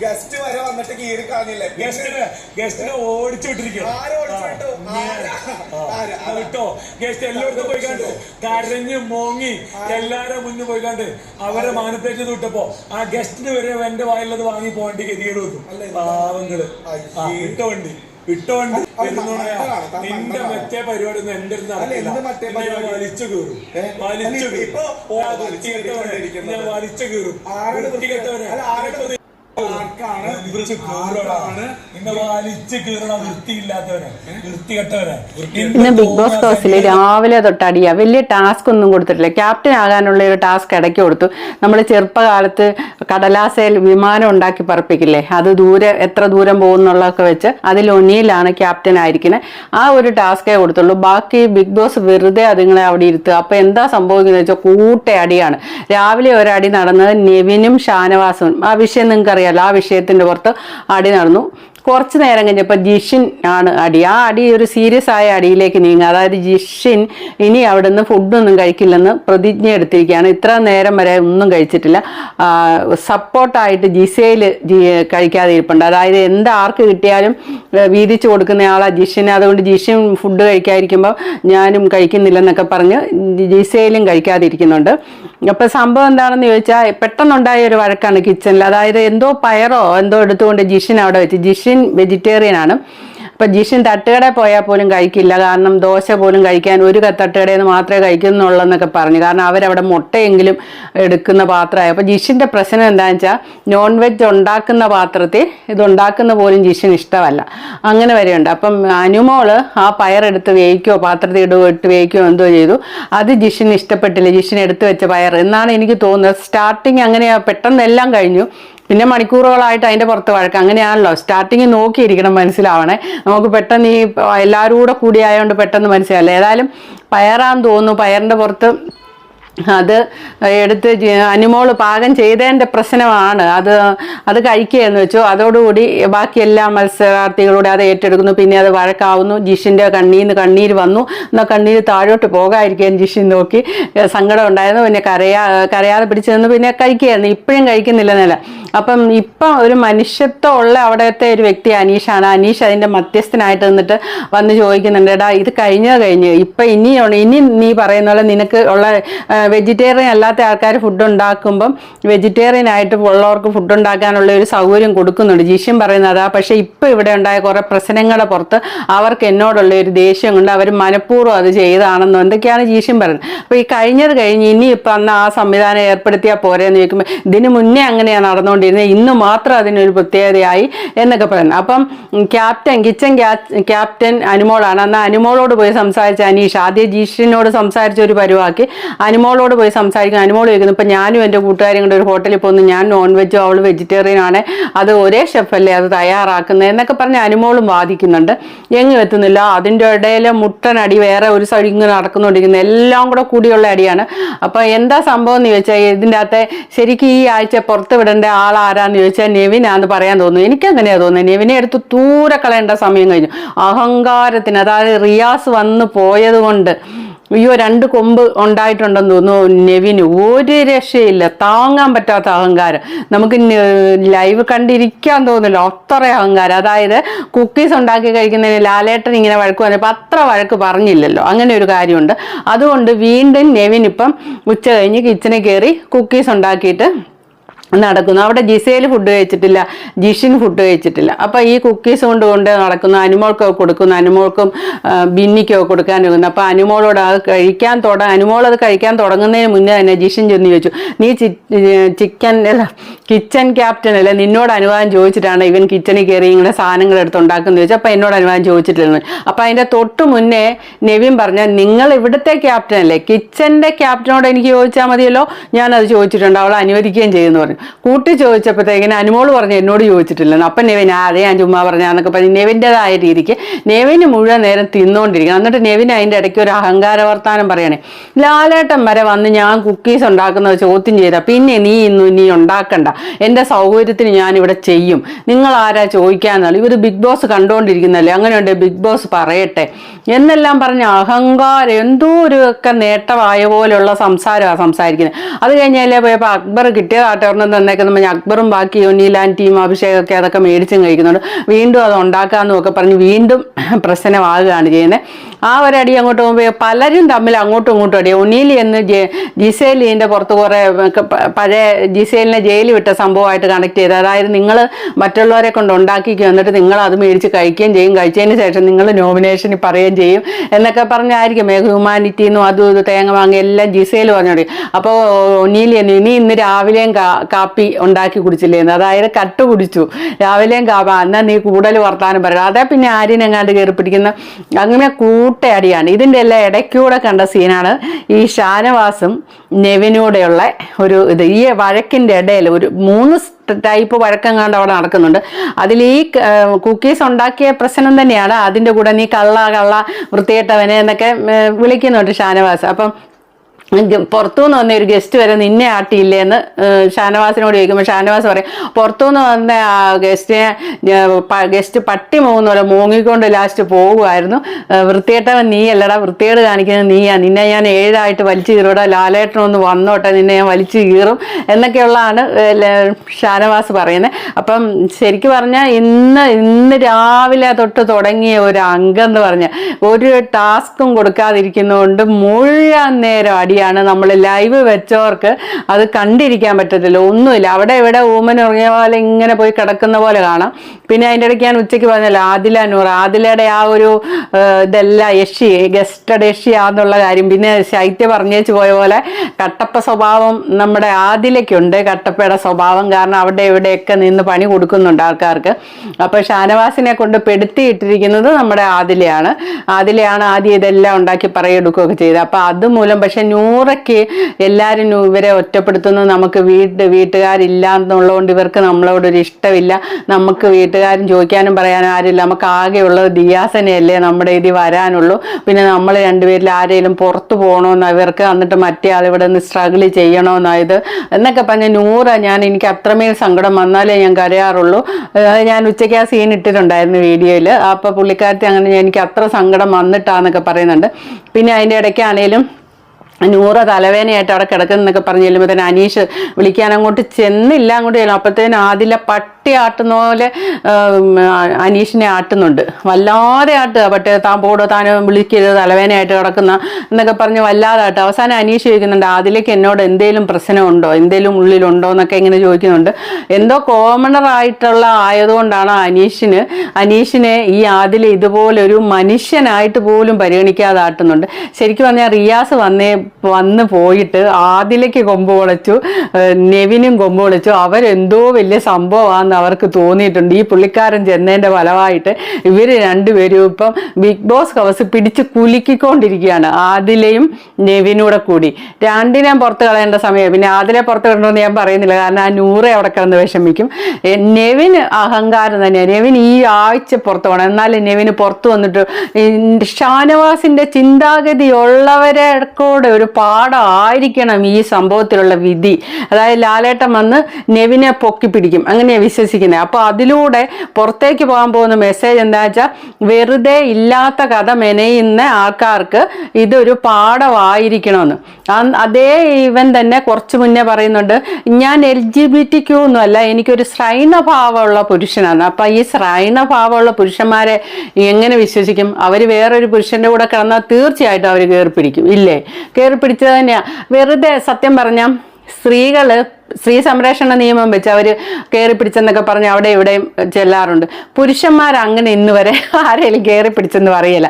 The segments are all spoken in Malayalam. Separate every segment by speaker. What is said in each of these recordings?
Speaker 1: ഗസ്റ്റ് വരെ വന്നിട്ട് കീറി കാണില്ലേ
Speaker 2: ഗസ്റ്റിന് ഗസ്റ്റിനെ ഓടിച്ചു
Speaker 1: വിട്ടോ?
Speaker 2: ഗസ്റ്റ് എല്ലായിടത്തും പോയി കണ്ട് കരഞ്ഞ് മോങ്ങി എല്ലാരും മുന്നിൽ പോയി കണ്ട് അവരെ മാനത്തേക്ക് വിട്ടപ്പോ ആ ഗസ്റ്റിന് വരെ എന്റെ വായിലത് വാങ്ങി പോകേണ്ടി ഗതികേട് വന്നു. പാവങ്ങൾ.
Speaker 1: ഇട്ടോണ്ട് താൻ
Speaker 2: നിന്റെ മറ്റേ പരിപാടി ഒന്നും എന്റെ? വലിച്ചു കീറും? വലിച്ചു കീറും. ഞാൻ
Speaker 1: വലിച്ചു
Speaker 2: കീറും. വൃത്തികെട്ടവനെ
Speaker 3: ഇന്ന് ബിഗ് ബോസ് ഹൗസിൽ രാവിലെ തൊട്ട് അടിയാ വലിയ ടാസ്ക് ഒന്നും കൊടുത്തിട്ടില്ല. ക്യാപ്റ്റൻ ആകാനുള്ള ഒരു ടാസ്ക് ഇടയ്ക്ക് കൊടുത്തു. നമ്മൾ ചെറുപ്പകാലത്ത് കടലാസയിൽ വിമാനം ഉണ്ടാക്കി പറപ്പിക്കില്ലേ? അത് ദൂരെ എത്ര ദൂരം പോകുന്നുള്ളതൊക്കെ വെച്ച് അതിൽ ഒന്നിയിലാണ് ക്യാപ്റ്റൻ ആയിരിക്കുന്നത് ആ ഒരു ടാസ്കേ കൊടുത്തുള്ളൂ. ബാക്കി ബിഗ് ബോസ് വെറുതെ അതുങ്ങളെ അവിടെ ഇരുത്തുക. അപ്പൊ എന്താ സംഭവിക്കുന്നത് വെച്ചാൽ കൂട്ട അടിയാണ് രാവിലെ ഒരടി നടന്നത് നെവിനും ഷാനവാസും. ആ വിഷയം നിങ്ങൾക്ക് അറിയാലോ ആ വിഷയത്തിന്റെ പുറത്ത് ആടി നടന്നു. കുറച്ച് നേരം കഴിഞ്ഞപ്പോൾ ജിഷിൻ ആണ് അടി. ആ അടി ഒരു സീരിയസ് ആയ അടിയിലേക്ക് നീങ്ങുക അതായത് ജിഷിൻ ഇനി അവിടുന്ന് ഫുഡൊന്നും കഴിക്കില്ലെന്ന് പ്രതിജ്ഞ എടുത്തിരിക്കുകയാണ്. ഇത്ര നേരം വരെ ഒന്നും കഴിച്ചിട്ടില്ല. സപ്പോർട്ടായിട്ട് ജിസയിൽ കഴിക്കാതെ ഇരിപ്പുണ്ട് അതായത് എന്ത് ആർക്ക് കിട്ടിയാലും കൊടുക്കുന്ന ആളാ ജിഷിന്. അതുകൊണ്ട് ജിഷിൻ ഫുഡ് കഴിക്കാതിരിക്കുമ്പോൾ ഞാനും കഴിക്കുന്നില്ലെന്നൊക്കെ പറഞ്ഞ് ജിസയിലും കഴിക്കാതിരിക്കുന്നുണ്ട്. അപ്പോൾ സംഭവം എന്താണെന്ന് ചോദിച്ചാൽ പെട്ടെന്നുണ്ടായ ഒരു വഴക്കാണ് കിച്ചണിൽ അതായത് എന്തോ പയറോ എന്തോ എടുത്തുകൊണ്ട് ജിഷിൻ അവിടെ വെച്ച്. ജിഷിൻ വെജിറ്റേറിയൻ ആണ്. അപ്പം ജിഷൻ തട്ടുകടയിൽ പോയാൽ പോലും കഴിക്കില്ല. കാരണം ദോശ പോലും കഴിക്കാൻ ഒരു തട്ടുകടയിൽ നിന്ന് മാത്രമേ കഴിക്കുന്നുള്ളൂ പറഞ്ഞു. കാരണം അവരവിടെ മുട്ടയെങ്കിലും എടുക്കുന്ന പാത്രമായി. അപ്പോൾ ജിഷിന്റെ പ്രശ്നം എന്താണെന്ന് വെച്ചാൽ നോൺ വെജ് ഉണ്ടാക്കുന്ന പാത്രത്തിൽ ഇത് ഉണ്ടാക്കുന്ന പോലും ജിഷിന് ഇഷ്ടമല്ല. അങ്ങനെ വരെയുണ്ട്. അപ്പം അനുമോൾ ആ പയറെടുത്ത് വേവിക്കോ പാത്രത്തിൽ ഇടുകയോ ഇട്ട് വേവിക്കോ എന്തോ ചെയ്തു. അത് ജിഷിന് ഇഷ്ടപ്പെട്ടില്ല. ജിഷിന് എടുത്തു വെച്ച പയർ. എന്നാണ് എനിക്ക് തോന്നുന്നത്. സ്റ്റാർട്ടിങ് അങ്ങനെ പെട്ടെന്ന് എല്ലാം കഴിഞ്ഞു. പിന്നെ മണിക്കൂറുകളായിട്ട് അതിന്റെ പുറത്ത് വഴക്ക്. അങ്ങനെയാണല്ലോ. സ്റ്റാർട്ടിങ് നോക്കിയിരിക്കണം മനസ്സിലാവണേ. നമുക്ക് പെട്ടെന്ന് ഈ എല്ലാവരും കൂടെ കൂടിയായതുകൊണ്ട് പെട്ടെന്ന് മനസ്സിലാവില്ല. ഏതായാലും പയറാന്ന് തോന്നുന്നു പയറിന്റെ പുറത്ത് അത് എടുത്ത് അനുമോൾ പാകം ചെയ്തതിന്റെ പ്രശ്നമാണ്. അത് അത് കഴിക്കുകയെന്ന് വെച്ചു. അതോടുകൂടി ബാക്കി എല്ലാ മത്സരാർത്ഥികളൂടെ അത് ഏറ്റെടുക്കുന്നു. പിന്നെ അത് വഴക്കാവുന്നു. ജിഷിന്റെ കണ്ണീന്ന് കണ്ണീര് വന്നു. എന്നാൽ കണ്ണീര് താഴോട്ട് പോകാതിരിക്കാൻ ജിഷിൻ നോക്കി. സങ്കടം ഉണ്ടായിരുന്നു. പിന്നെ കരയാ കരയാതെ പിടിച്ചു നിന്ന് പിന്നെ കഴിക്കുകയായിരുന്നു. ഇപ്പോഴും കഴിക്കുന്നില്ലെന്നല്ല അപ്പം ഇപ്പം ഒരു മനുഷ്യത്വം ഉള്ള അവിടുത്തെ ഒരു വ്യക്തി അനീഷാണ്. അനീഷ് അതിന്റെ മധ്യസ്ഥനായിട്ട് നിന്നിട്ട് വന്ന് ചോദിക്കുന്നുണ്ട് എടാ ഇത് കഴിഞ്ഞത് കഴിഞ്ഞ്? ഇപ്പം ഇനി ഇനി നീ പറയുന്ന പോലെ നിനക്ക് ഉള്ള വെജിറ്റേറിയൻ അല്ലാത്ത ആൾക്കാർ ഫുഡ് ഉണ്ടാക്കുമ്പം വെജിറ്റേറിയൻ ആയിട്ട് ഉള്ളവർക്ക് ഫുഡ് ഉണ്ടാക്കാനുള്ള ഒരു സൗകര്യം കൊടുക്കുന്നുണ്ട്. ജിഷ്യം പറയുന്നത് അതാ. പക്ഷേ ഇപ്പം ഇവിടെ ഉണ്ടായ കുറേ പ്രശ്നങ്ങളെ പുറത്ത് അവർക്ക് എന്നോടുള്ള ഒരു ദേഷ്യം കൊണ്ട് അവർ മനഃപൂർവം അത് ചെയ്തതാണെന്നോ എന്തൊക്കെയാണ് ജീഷ്യം പറയുന്നത്. അപ്പോൾ ഈ കഴിഞ്ഞത് കഴിഞ്ഞ് ഇനി ഇപ്പം അന്ന് ആ സംവിധാനം ഏർപ്പെടുത്തിയാൽ പോരെന്ന് ചോദിക്കുമ്പോൾ ഇതിന് മുന്നേ അങ്ങനെയാണ് നടന്നുകൊണ്ടിരുന്നത് ഇന്ന് മാത്രം അതിനൊരു പ്രത്യേകതയായി എന്നൊക്കെ പറയുന്നു. അപ്പം ക്യാപ്റ്റൻ കിച്ചൻ ക്യാപ്റ്റൻ അനുമോളാണ്. അന്ന് അനുമോളോട് പോയി സംസാരിച്ച അനീഷ് ആദ്യം ജീഷിനോട് സംസാരിച്ച ഒരു പരിവാക്കി അനുമോളോട് പോയി സംസാരിക്കും അനുമോൾ ചോദിക്കുന്നു ഇപ്പം ഞാനും എന്റെ കൂട്ടുകാരും കൂടെ ഒരു ഹോട്ടലിൽ പോകുന്നു. ഞാൻ നോൺ വെജും അവൾ വെജിറ്റേറിയൻ ആണ്. അത് ഒരേ ഷെഫല്ലേ അത് തയ്യാറാക്കുന്നത്? എന്നൊക്കെ പറഞ്ഞ് അനുമോളും വാദിക്കുന്നുണ്ട്. എങ്ങും എത്തുന്നില്ല. അതിന്റെ ഇടയിൽ മുട്ടനടി വേറെ ഒരു സൈഡ് ഇങ്ങനെ എല്ലാം കൂടെ കൂടിയുള്ള അടിയാണ്. അപ്പോൾ എന്താ സംഭവം എന്ന് ചോദിച്ചാൽ ഇതിന്റെ അകത്തെ ശരിക്കും ഈ ആഴ്ച പുറത്ത് വിടേണ്ട ആളാരാന്ന് ചോദിച്ചാൽ നെവിനാന്ന് പറയാൻ തോന്നുന്നു. എനിക്കങ്ങനെയാണ് തോന്നുന്നത് നെവിനെ എടുത്ത് ദൂരെ കളയേണ്ട സമയം കഴിഞ്ഞു. അഹങ്കാരത്തിന് അതായത് റിയാസ് വന്ന് പോയത് കൊണ്ട് അയ്യോ രണ്ട് കൊമ്പ് ഉണ്ടായിട്ടുണ്ടെന്ന് തോന്നുന്നു നെവിന്. ഒരു രക്ഷയില്ല. താങ്ങാൻ പറ്റാത്ത അഹങ്കാരം. നമുക്ക് ലൈവ് കണ്ടിരിക്കാൻ തോന്നില്ല അത്ര അഹങ്കാരം. അതായത് കുക്കീസ് ഉണ്ടാക്കി കഴിക്കുന്നതിന് ലാലേട്ടൻ ഇങ്ങനെ വഴക്ക് പറഞ്ഞപ്പോൾ അത്ര വഴക്ക് പറഞ്ഞില്ലല്ലോ. അങ്ങനെ ഒരു കാര്യമുണ്ട്. അതുകൊണ്ട് വീണ്ടും നെവിൻ ഇപ്പം ഉച്ച കഴിഞ്ഞ് കിച്ചണിൽ കയറി കുക്കീസ് ഉണ്ടാക്കിയിട്ട് നടക്കുന്നു. അവിടെ ജിസേൽ ഫുഡ് കഴിച്ചിട്ടില്ല ജിഷിൻ ഫുഡ് കഴിച്ചിട്ടില്ല. അപ്പോൾ ഈ കുക്കീസ് കൊണ്ട് കൊണ്ട് നടക്കുന്നു അനുമോൾക്കൊക്കെ കൊടുക്കുന്നു അനുമോൾക്കും ബിന്നിക്കൊക്കെ കൊടുക്കാൻ പോകുന്നു അപ്പോൾ അനുമോളോട് അത് കഴിക്കാൻ തുട അനുമോൾ അത് കഴിക്കാൻ തുടങ്ങുന്നതിന് മുന്നേ തന്നെ ജിഷിൻ ചെന്ന് ചോദിച്ചു നീ ചിക്കൻ അല്ല കിച്ചൺ ക്യാപ്റ്റൻ അല്ലേ? നിന്നോട് അനുവാദം ചോദിച്ചിട്ടാണ് ഇവൻ കിച്ചണിൽ കയറി ഇങ്ങനെ സാധനങ്ങൾ എടുത്ത് ഉണ്ടാക്കുന്നത് ചോദിച്ചു അപ്പോൾ എന്നോട് അനുവാദം ചോദിച്ചിട്ടില്ലെന്ന്. അപ്പോൾ അതിന്റെ തൊട്ട് മുന്നേ നെവിൻ പറഞ്ഞ നിങ്ങൾ ഇവിടുത്തെ ക്യാപ്റ്റൻ അല്ലേ? കിച്ചന്റെ ക്യാപ്റ്റനോട് എനിക്ക് ചോദിച്ചാൽ മതിയല്ലോ. ഞാനത് ചോദിച്ചിട്ടുണ്ട് അവൾ അനുവദിക്കുകയും ചെയ്യുന്നു പറഞ്ഞു. കൂട്ടി ചോദിച്ചപ്പോഴത്തേക്കിന് അനുമോൾ പറഞ്ഞു എന്നോട് ചോദിച്ചിട്ടില്ലെന്ന്. അപ്പം നെവിൻ ആ അതേ ഞാൻ ചുമ്മാ പറഞ്ഞാന്നൊക്കെ പറഞ്ഞ് നെവിന്റെതായ രീതിക്ക് നെവിന് മുഴുവൻ നേരം തിന്നുകൊണ്ടിരിക്കണം എന്നിട്ട് നെവിൻ അതിന്റെ ഇടയ്ക്ക് ഒരു അഹങ്കാര വർത്താനം പറയണേ ലാലേട്ടൻ വരെ വന്ന് ഞാൻ കുക്കീസ് ഉണ്ടാക്കുന്നത് ചോദ്യം ചെയ്ത പിന്നെ നീ ഇന്നു നീ ഉണ്ടാക്കണ്ട. എന്റെ സൗകര്യത്തിന് ഞാനിവിടെ ചെയ്യും. നിങ്ങൾ ആരാ ചോദിക്കാന്നുള്ള ഇവർ ബിഗ് ബോസ് കണ്ടുകൊണ്ടിരിക്കുന്നല്ലേ അങ്ങനെയുണ്ട് ബിഗ് ബോസ് പറയട്ടെ. എന്നെല്ലാം പറഞ്ഞ അഹങ്കാരം എന്തോ ഒരു ഒക്കെ നേട്ടമായ പോലെയുള്ള സംസാരമാണ് സംസാരിക്കുന്നത്. അത് കഴിഞ്ഞാലേ പോയപ്പോൾ അക്ബർ കിട്ടിയതാട്ടെ ഒരെണ്ണം തന്നേക്കുന്ന അക്ബറും ബാക്കി ഒന്നിലാൻ ടീം അഭിഷേകൊക്കെ അതൊക്കെ മേടിച്ചും കഴിക്കുന്നുണ്ട്. വീണ്ടും അത് ഉണ്ടാക്കാമെന്നും ഒക്കെ പറഞ്ഞ് വീണ്ടും പ്രശ്നമാകുകയാണ് ചെയ്യുന്നത് ആ ഒരു അടി അങ്ങോട്ട് പോകുമ്പോൾ പലരും തമ്മിൽ അങ്ങോട്ടും ഇങ്ങോട്ടും അടി. ഒന്നീലി എന്ന് ജിസേലിന്റെ പുറത്ത് കുറേ പഴയ ജിസേലിനെ ജയിലിൽ വിട്ട സംഭവമായിട്ട് കണക്ട് ചെയ്ത്. അതായത് നിങ്ങൾ മറ്റുള്ളവരെ കൊണ്ട് ഉണ്ടാക്കിക്കുക എന്നിട്ട് നിങ്ങൾ അത് മേടിച്ച് കഴിക്കുകയും ചെയ്യും. കഴിച്ചതിന് ശേഷം നിങ്ങൾ നോമിനേഷനിൽ പറയുകയും ചെയ്യും. എന്നൊക്കെ പറഞ്ഞായിരിക്കും. ഹ്യൂമാനിറ്റി എന്നും അതും ഇത് തേങ്ങ വാങ്ങി എല്ലാം ജിസേൽ പറഞ്ഞോടി അപ്പോൾ ഒന്നീലി എന്ന് ഇനി ഇന്ന് രാവിലെയും കാപ്പി ഉണ്ടാക്കി കുടിച്ചില്ലേന്ന് അതായത് കട്ട് കുടിച്ചു. രാവിലെയും കാപ്പ. എന്നാൽ നീ കൂടുതൽ വർത്താനം പറയുക അതേ പിന്നെ ആര്യനെങ്ങാണ്ട് കയറി പിടിക്കുന്ന അങ്ങനെ കൂട്ടയടിയാണ്. ഇതിന്റെ എല്ലാം ഇടയ്ക്കൂടെ കണ്ട സീനാണ് ഈ ഷാനവാസും നെവിനൂടെയുള്ള ഒരു ഇത്. ഈ വഴക്കിന്റെ ഇടയിൽ ഒരു മൂന്ന് ടൈപ്പ് വഴക്കങ്ങാണ്ട് അവിടെ നടക്കുന്നുണ്ട്. അതിൽ ഈ കുക്കീസ് ഉണ്ടാക്കിയ പ്രശ്നം തന്നെയാണ്. അതിന്റെ കൂടെ നീ കള്ള കള്ള വൃത്തികെട്ടവനെ എന്നൊക്കെ വിളിക്കുന്നുണ്ട് ഷാനവാസ്. അപ്പം പുറത്തുനിന്ന് വന്ന ഒരു ഗസ്റ്റ് വരെ നിന്നെ ആട്ടിയില്ലേ എന്ന് ഷാനവാസിനോട് ചോദിക്കുമ്പോൾ ഷാനവാസ് പറയും പുറത്തുനിന്ന് വന്ന ആ ഗസ്റ്റിനെ ഗസ്റ്റ് പട്ടി മൂന്ന് പോലെ മൂങ്ങിക്കൊണ്ട് ലാസ്റ്റ് പോകുമായിരുന്നു വൃത്തിയേട്ടവൻ നീ അല്ലടാ വൃത്തികേട് കാണിക്കുന്നത് നീയാ. നിന്നെ ഞാൻ ഏഴായിട്ട് വലിച്ചു കീറോടാ. ലാലേട്ടനൊന്ന് വന്നോട്ടെ നിന്നെ ഞാൻ വലിച്ചു കീറും. എന്നൊക്കെയുള്ളതാണ് ഷാനവാസ് പറയുന്നത്. അപ്പം ശരിക്കും പറഞ്ഞാൽ ഇന്ന് ഇന്ന് രാവിലെ തൊട്ട് തുടങ്ങിയ ഒരു അംഗം എന്ന് പറഞ്ഞാൽ ഒരു ടാസ്കും കൊടുക്കാതിരിക്കുന്നതുകൊണ്ട് മുഴുവൻ നേരം അടിയാണ് നമ്മൾ ലൈവ് വെച്ചവർക്ക് അത് കണ്ടിരിക്കാൻ പറ്റത്തില്ല. ഒന്നുമില്ല. അവിടെ ഇവിടെ ഊമൻ ഉറങ്ങിയ പോലെ ഇങ്ങനെ പോയി കിടക്കുന്ന പോലെ കാണാം. പിന്നെ അതിന്റെ ഇടയ്ക്ക് ഞാൻ ഉച്ചയ്ക്ക് പറഞ്ഞല്ലോ ആദില നൂർ ആദിലയുടെ ആ ഒരു ഇതെല്ലാം യക്ഷി ഗസ്റ്റഡ് യക്ഷിയാന്നുള്ള കാര്യം. പിന്നെ ശൈത്യ പറഞ്ഞേച്ച് പോയ പോലെ കട്ടപ്പ സ്വഭാവം നമ്മുടെ ആദിലയ്ക്കുണ്ട്. കട്ടപ്പയുടെ സ്വഭാവം കാരണം അവിടെ ഇവിടെയൊക്കെ നിന്ന് പണി കൊടുക്കുന്നുണ്ട് ആൾക്കാർക്ക്. അപ്പോൾ ഷാനവാസിനെ കൊണ്ട് പെടുത്തിയിട്ടിരിക്കുന്നത് നമ്മുടെ ആദിലയാണ്. ആദിലയാണ് ആദ്യം ഇതെല്ലാം ഉണ്ടാക്കി പറയെടുക്കുകയൊക്കെ ചെയ്തത്. അപ്പോൾ അതുമൂലം പക്ഷെ നൂറയ്ക്ക് എല്ലാവരും ഇവരെ ഒറ്റപ്പെടുത്തുന്നു. നമുക്ക് വീട്ട് വീട്ടുകാരില്ല എന്നുള്ളതുകൊണ്ട് ഇവർക്ക് നമ്മളോടൊരു ഇഷ്ടമില്ല. നമുക്ക് വീട്ടുകാരും ചോദിക്കാനും പറയാനും ആരുമില്ല. നമുക്ക് ആകെയുള്ളത് ദിയാസനയല്ലേ നമ്മുടെ ഇതിൽ വരാനുള്ളൂ. പിന്നെ നമ്മൾ രണ്ടുപേരിൽ ആരെങ്കിലും പുറത്തു പോകണമെന്ന് ഇവർക്ക് എന്നിട്ട് മറ്റേ ആൾ ഇവിടെ നിന്ന് സ്ട്രഗിൾ ചെയ്യണമെന്നായത് എന്നൊക്കെ പറഞ്ഞ നൂറ ഞാൻ എനിക്ക് അത്രമേൽ സങ്കടം വന്നാലേ ഞാൻ കരയാറുള്ളൂ. ഞാൻ ഉച്ചയ്ക്ക് ആ സീൻ ഇട്ടിട്ടുണ്ടായിരുന്നു വീഡിയോയിൽ അപ്പോൾ പുള്ളിക്കാരത്തി അങ്ങനെ എനിക്ക് അത്ര സങ്കടം വന്നിട്ടാന്നൊക്കെ പറയുന്നുണ്ട്. പിന്നെ അതിന്റെ ഇടയ്ക്കാണേലും നൂറ് തലവേനയായിട്ട് അവിടെ കിടക്കുന്നൊക്കെ പറഞ്ഞു ചെല്ലുമ്പോൾ തന്നെ അനീഷ് വിളിക്കാൻ അങ്ങോട്ട് ചെന്നില്ല അങ്ങോട്ട് ചെല്ലും അപ്പോഴത്തേനും ആദില പട്ടി ആട്ടുന്ന പോലെ അനീഷിനെ ആട്ടുന്നുണ്ട്. വല്ലാതെ ആട്ടുക പട്ടി താൻ പോടോ താൻ വിളിക്കരുത് തലവേനയായിട്ട് കിടക്കുന്ന എന്നൊക്കെ പറഞ്ഞ് വല്ലാതെ ആട്ടുക അവസാനം അനീഷ് ചോദിക്കുന്നുണ്ട് അതിലേക്ക് എന്നോട് എന്തെങ്കിലും പ്രശ്നമുണ്ടോ? എന്തെങ്കിലും ഉള്ളിലുണ്ടോ? എന്നൊക്കെ ഇങ്ങനെ ചോദിക്കുന്നുണ്ട്. എന്തോ കോമണർ ആയിട്ടുള്ള ആയതുകൊണ്ടാണ് അനീഷിന് അനീഷിനെ ഈ ആദില ഇതുപോലെ ഒരു മനുഷ്യനായിട്ട് പോലും പരിഗണിക്കാതെ ആട്ടുന്നുണ്ട്. ശരിക്കും പറഞ്ഞാൽ റിയാസ് വന്നേ വന്ന് പോയിട്ട് ആദിലേക്ക് കൊമ്പ് പൊളച്ചു നെവിനും കൊമ്പ് പൊളിച്ചു. അവരെന്തോ വലിയ സംഭവമാണെന്ന് അവർക്ക് തോന്നിയിട്ടുണ്ട്. ഈ പുള്ളിക്കാരൻ ചെന്നതിന്റെ ഫലമായിട്ട് ഇവർ രണ്ടുപേരും ഇപ്പം ബിഗ് ബോസ് ഹൗസ് പിടിച്ച് കുലുക്കിക്കൊണ്ടിരിക്കുകയാണ്. ആദിലയും നെവിനൂടെ കൂടി. രണ്ടിനെയും പുറത്ത് കളയേണ്ട സമയം പിന്നെ ആദിലെ പുറത്ത് കളയണമെന്ന് ഞാൻ പറയുന്നില്ല. കാരണം ആ നൂറെ അവിടെ കിടന്ന് വിഷമിക്കും. നെവിന് അഹങ്കാരം തന്നെയാണ് നെവിൻ ഈ ആഴ്ച പുറത്ത് പോകണം എന്നാലും നെവിന് പുറത്ത് വന്നിട്ട് ഷാനവാസിന്റെ ചിന്താഗതിയുള്ളവരെ കൂടെ ഒരു പാഠമായിരിക്കണം ഈ സംഭവത്തിലുള്ള വിധി. അതായത് ലാലേട്ടൻ വന്ന് നെവിനെ പൊക്കി പിടിക്കും. അങ്ങനെയാണ് വിശ്വസിക്കുന്നത്. അപ്പോൾ അതിലൂടെ പുറത്തേക്ക് പോകാൻ പോകുന്ന മെസ്സേജ് എന്താ വെച്ചാൽ വെറുതെ ഇല്ലാത്ത കഥ മെനയുന്ന ആൾക്കാർക്ക് ഇതൊരു പാഠമായിരിക്കണമെന്ന് അതേ ഇവൻ തന്നെ കുറച്ച് മുന്നേ പറയുന്നുണ്ട് ഞാൻ L G B T Q ഒന്നുമല്ല എനിക്കൊരു ശ്രൈണഭാവമുള്ള പുരുഷനാണ്. അപ്പം ഈ ശ്രൈണഭാവമുള്ള പുരുഷന്മാരെ എങ്ങനെ വിശ്വസിക്കും? അവർ വേറൊരു പുരുഷന്റെ കൂടെ കിടന്നാൽ തീർച്ചയായിട്ടും അവർ കയറി പിടിക്കും ഇല്ലേ? കയറി പിടിച്ചത് തന്നെയാ. വെറുതെ സത്യം പറഞ്ഞാൽ സ്ത്രീകൾ സ്ത്രീ സംരക്ഷണ നിയമം വെച്ച് അവർ കയറി പിടിച്ചെന്നൊക്കെ പറഞ്ഞ് അവിടെ ഇവിടെയും ചെല്ലാറുണ്ട്. പുരുഷന്മാർ അങ്ങനെ ഇന്ന് വരെ ആരെങ്കിലും കയറി പിടിച്ചെന്ന് പറയില്ല.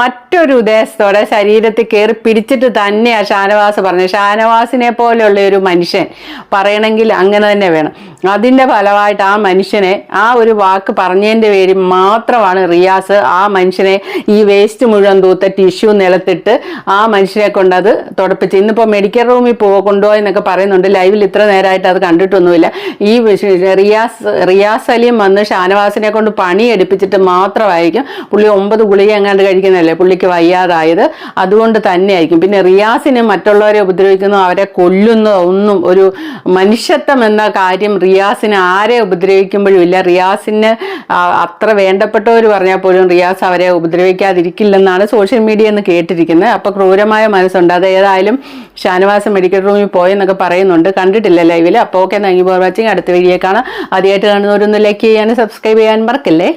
Speaker 3: മറ്റൊരു ഉദ്ദേശത്തോടെ ശരീരത്തിൽ കയറി പിടിച്ചിട്ട് തന്നെയാണ് ഷാനവാസ് പറഞ്ഞത് ഷാനവാസിനെ പോലെയുള്ള ഒരു മനുഷ്യൻ പറയണമെങ്കിൽ അങ്ങനെ തന്നെ വേണം. അതിന്റെ ഫലമായിട്ട് ആ മനുഷ്യനെ ആ ഒരു വാക്ക് പറഞ്ഞതിന്റെ പേരിൽ മാത്രമാണ് റിയാസ് ആ മനുഷ്യനെ ഈ വേസ്റ്റ് മുഴുവൻ തൂത്ത ടിഷ്യൂ നിലത്തിട്ട് ആ മനുഷ്യനെ കൊണ്ട് അത് തുടപ്പിച്ച്. ഇന്നിപ്പോൾ മെഡിക്കൽ റൂമിൽ പോ കൊണ്ടുപോയി എന്നൊക്കെ പറയുന്നുണ്ട്. ലൈവിൽ ഇത്ര നേരമായിട്ട് അത് കണ്ടിട്ടൊന്നുമില്ല. ഈ റിയാസ് റിയാസ് അലിയും വന്ന് ഷാനവാസിനെ കൊണ്ട് പണി എടുപ്പിച്ചിട്ട് മാത്രമായിരിക്കും പുള്ളി ഒമ്പത് ഗുളിക എങ്ങാണ്ട് കഴിക്കുന്നതല്ലേ? പുള്ളിക്ക് വയ്യാതായത്. അതുകൊണ്ട് തന്നെയായിരിക്കും. പിന്നെ റിയാസിനെ മറ്റുള്ളവരെ ഉപദ്രവിക്കുന്നു അവരെ കൊല്ലുന്നതോ ഒന്നും ഒരു മനുഷ്യത്വം എന്ന കാര്യം റിയാസിന് ആരെ ഉപദ്രവിക്കുമ്പോഴും ഇല്ല. റിയാസിന് അത്ര വേണ്ടപ്പെട്ടവർ പറഞ്ഞാൽ പോലും റിയാസ് അവരെ ഉപദ്രവിക്കാതിരിക്കില്ലെന്നാണ് സോഷ്യൽ മീഡിയ എന്ന് കേട്ടിരിക്കുന്നത്. അപ്പോൾ ക്രൂരമായ മനസ്സുണ്ട്. അത് ഏതായാലും ഷാനവാസ് മെഡിക്കൽ റൂമിൽ പോയെന്നൊക്കെ പറയുന്നുണ്ട്. കണ്ടിട്ടില്ല ലൈവിൽ അപ്പോൾ okay thank you for watching അടുത്ത വീഡിയോ കാണാം. ആദ്യമായിട്ട് കാണുന്നവരൊന്ന് ലൈക്ക് ചെയ്യാനും സബ്സ്ക്രൈബ് ചെയ്യാൻ മറക്കല്ലേ?